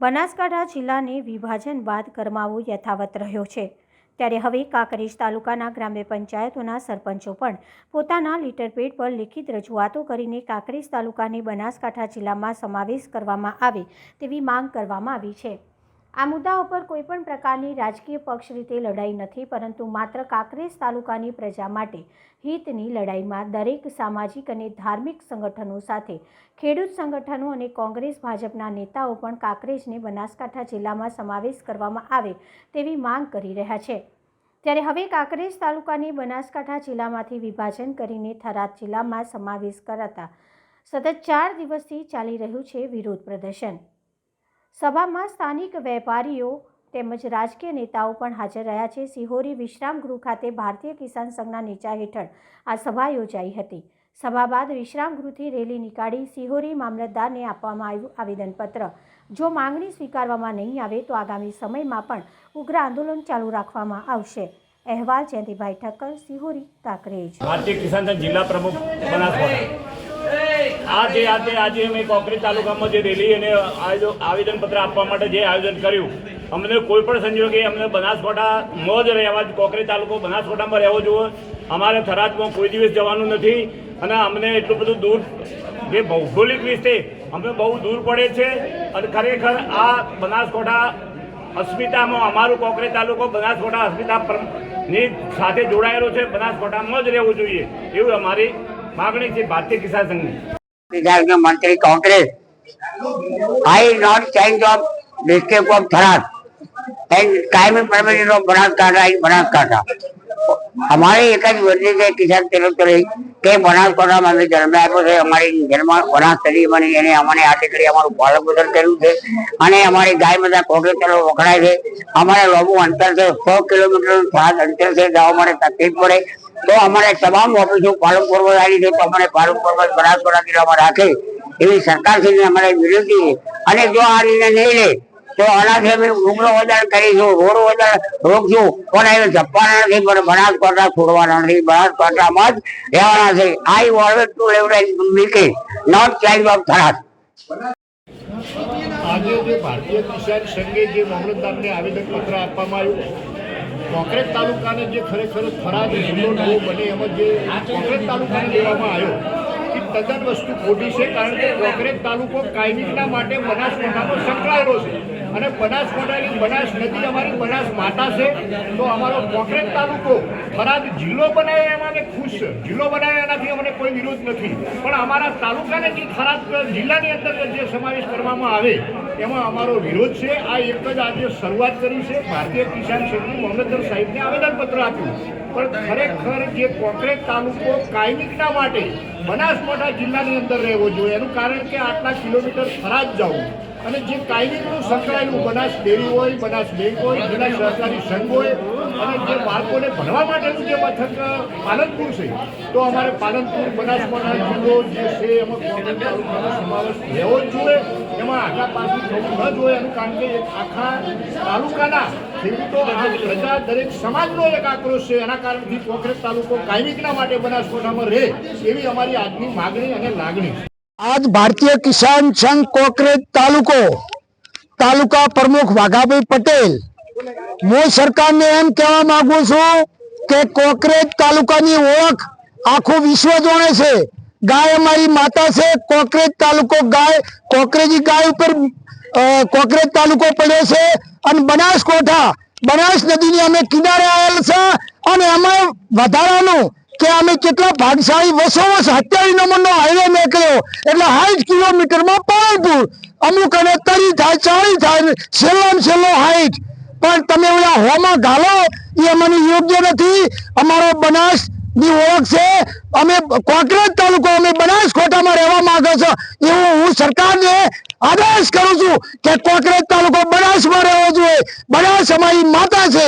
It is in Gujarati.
બનાસકાંઠા જિલ્લાને વિભાજન બાદ ગરમાવો યથાવત રહ્યો છે. ત્યારે હવે કાંકરેજ તાલુકાના ગ્રામ્ય પંચાયતોના સરપંચો પણ પોતાના લીટરપેડ પર લિખિત રજૂઆતો કરીને કાંકરેજ તાલુકાને બનાસકાંઠા જિલ્લામાં સમાવેશ કરવામાં આવે તેવી માંગ કરવામાં આવી છે. આ મુદ્દા ઉપર કોઈપણ પ્રકારની રાજકીય પક્ષ રીતે લડાઈ નથી, પરંતુ માત્ર કાંકરેજ તાલુકાની પ્રજા માટે હિતની લડાઈમાં દરેક સામાજિક અને ધાર્મિક સંગઠનો સાથે, ખેડૂત સંગઠનો અને કોંગ્રેસ ભાજપના નેતાઓ પણ કાંકરેજને બનાસકાંઠા જિલ્લામાં સમાવેશ કરવામાં આવે તેવી માંગ કરી રહ્યા છે. ત્યારે હવે કાંકરેજ તાલુકાને બનાસકાંઠા જિલ્લામાંથી વિભાજન કરીને થરાદ જિલ્લામાં સમાવેશ કરાતા સતત ચાર દિવસથી ચાલી રહ્યું છે વિરોધ પ્રદર્શન. સભામાં સ્થાનિક વેપારીઓ તેમજ રાજકીય નેતાઓ પણ હાજર રહ્યા છે. સિહોરી વિશ્રામ ગૃહ ખાતે ભારતીય કિસાન સંઘના નીચા હેઠળ આ સભા યોજાઈ હતી. સભા બાદ વિશ્રામ ગૃહથી રેલી નીકાળી સિહોરી મામલતદારને આપવામાં આવ્યું આવેદનપત્ર. જો માંગણી સ્વીકારવામાં નહીં આવે તો આગામી સમયમાં પણ ઉગ્ર આંદોલન ચાલુ રાખવામાં આવશે. અહેવાલ જયંતિભાઈ ઠક્કર, સિહોરી, કાંકરેજ. ભારતીય કિસાન જિલ્લા પ્રમુખ આજે આજે આજે અમે કોંકરી તાલુકામાં જે રેલી અને આવેદનપત્ર આપવા માટે જે આયોજન કર્યું, અમને કોઈ પણ સંજોગે અમને બનાસકાંઠામાં જ રહેવા જ કોકરેજ તાલુકો બનાસકાંઠામાં રહેવો જોઈએ. અમારે થરાદમાં કોઈ દિવસ જવાનું નથી અને અમને એટલું બધું દૂર જે ભૌગોલિક રીતે અમને બહુ દૂર પડે છે અને ખરેખર આ બનાસકાંઠા અસ્મિતામાં અમારું કોકરેજ તાલુકો બનાસકાંઠા અસ્મિતા ની સાથે જોડાયેલો છે. બનાસકાંઠામાં જ રહેવું જોઈએ. એવું અમારી માગણી છે ભારતીય કિસાન સંઘની. વિધાનસભા મંત્રી Congress. I not change of district of Tharad and કાયમી permanent of Banaskantha in Banaskantha અમારી એક જ વિનંતી છે કિસાન તિરુપતિ કે બનાસકાંઠામાં અમે જન્મ આપ્યો છે, અમારી જન્મ બનાસકાંઠી બની એને અમને આ દીકરી અમારું પાલન પોષણ કર્યું છે. અને અમારી ગાય બધા કોંગ્રેસ તરફ વખણાય છે. અમારે લાંબુ અંતર છે, સો કિલોમીટર સાત અંતર છે, જવા માટે તકલીફ પડે. તો અમારે તમામ ઓફિસો પાલનપુરમાં આવી છે, તો અમને પાલનપુરમાં જ બનાસકાંઠા જિલ્લામાં રાખે. એવી સરકારશ્રીને અમારે વિનંતી અને જો આ નિર્ણય નહીં લે, તો આનાથી અમે ઉગ્ર વધાર કરીશું, રોડ વધાર રોકશું. પણ એને જપવાના નથી, પણ બનાસકાંઠા છોડવાના નથી. બનાસકાંઠામાં જ રહેવાના છે. આઈ ઓલવેઝ ટુ લેવરેજ મિલ્કે નોટ ચાઇલ્ડ ઓફ થરાસ આજે જે ભારતીય કિસાન સંઘે જે મામલતદારને આવેદનપત્ર આપવામાં આવ્યું કોંકરેજ તાલુકાને જે ખરેખર થરાદ જિલ્લો નવો બને એમાં જે કોંગ્રેસ તાલુકાને લેવામાં આવ્યો, એ તદ્દન વસ્તુ ખોટી છે કારણ કે કોંગ્રેસ તાલુકો કાયમિકના માટે બનાસકાંઠામાં સંકળાયેલો છે. અને બનાસકાંઠાની બનાસ નદી અમારી બનાસ માતા છે. તો અમારો કોંગ્રેસ તાલુકો ફરાદ જિલ્લો બનાવે એમાં ખુશ જિલ્લો બનાવે એનાથી અમને કોઈ વિરોધ નથી. પણ અમારા તાલુકાને જે ખરાબ જિલ્લાની અંદર જે સમાવેશ કરવામાં આવે, એમાં અમારો વિરોધ છે. આ એક જ આજે શરૂઆત કરી છે. ભારતીય કિસાન સંઘની મામલતદાર સાહેબને આવેદનપત્ર આપ્યું. પણ ખરેખર જે કોંગ્રેસ તાલુકો કાયમિકના માટે બનાસકાંઠા જિલ્લાની અંદર રહેવો જોઈએ, એનું કારણ કે આટલા કિલોમીટર ફરાજ જવું. અને જે કાયમિકનું સંકળાયેલું બનાસ ડેરી હોય, બનાસ બેંક હોય જિલ્લા સહકારી સંઘ હોય અને જે બાળકોને ભણવા માટેનું જે મથક પાલનપુર છે, તો અમારે પાલનપુર બનાસકાંઠા જિલ્લો જે છે, એમાં તાલુકાનો સમાવેશ લેવો જ જોઈએ એમાં આખા પાછું થવું ન જોઈએ એનું કારણ કે આખા તાલુકાના ખેડૂતો આ પ્રજા દરેક સમાજનો એક આક્રોશ છે. એના કારણથી કોંકરેજ તાલુકો કાયમિકના માટે બનાસકાંઠામાં રહે એવી અમારી આજની માગણી અને લાગણી આજ ભારતીય કિસાન સંઘ કોકરેજ તાલુકો, તાલુકા પ્રમુખ વાઘાભાઈ પટેલ હું સરકારને એમ કહેવા માંગુ છું કે કોકરેજ તાલુકાની ઓળખ આખું વિશ્વ જોણે છે. ગાય અમારી માતા છે, કોકરેજ તાલુકો ગાય, કોકરેજી ગાય ઉપર કોકરેજ તાલુકો પડ્યો છે અને બનાસકોઠા, બનાસ નદીની અમે કિનારે આવેલ છે અને એમાં વધારાનું કે અમે કેટલા ભાગશાળી વસો વર્ષ સત્યાવીસ નંબરનો હાઈવે નીકળ્યો એટલે સાઠ કિલોમીટરમાં પાલનપુર અમુક અને તરી થાય, ચાળી થાય, છેલ્લામાં છેલ્લો હાઈટ પણ તમે ઓલા હોમાં ઘાલો એ અમને યોગ્ય નથી. અમારો બનાસની ઓળખ છે. અમે કોંકરેજ તાલુકો, અમે બનાસકોટામાં રહેવા માંગે છે. એવું હું સરકારને આદેશ કરું છું કે કોંકરેજ તાલુકો બનાસમાં રહેવો જોઈએ. બનાસ અમારી માતા છે.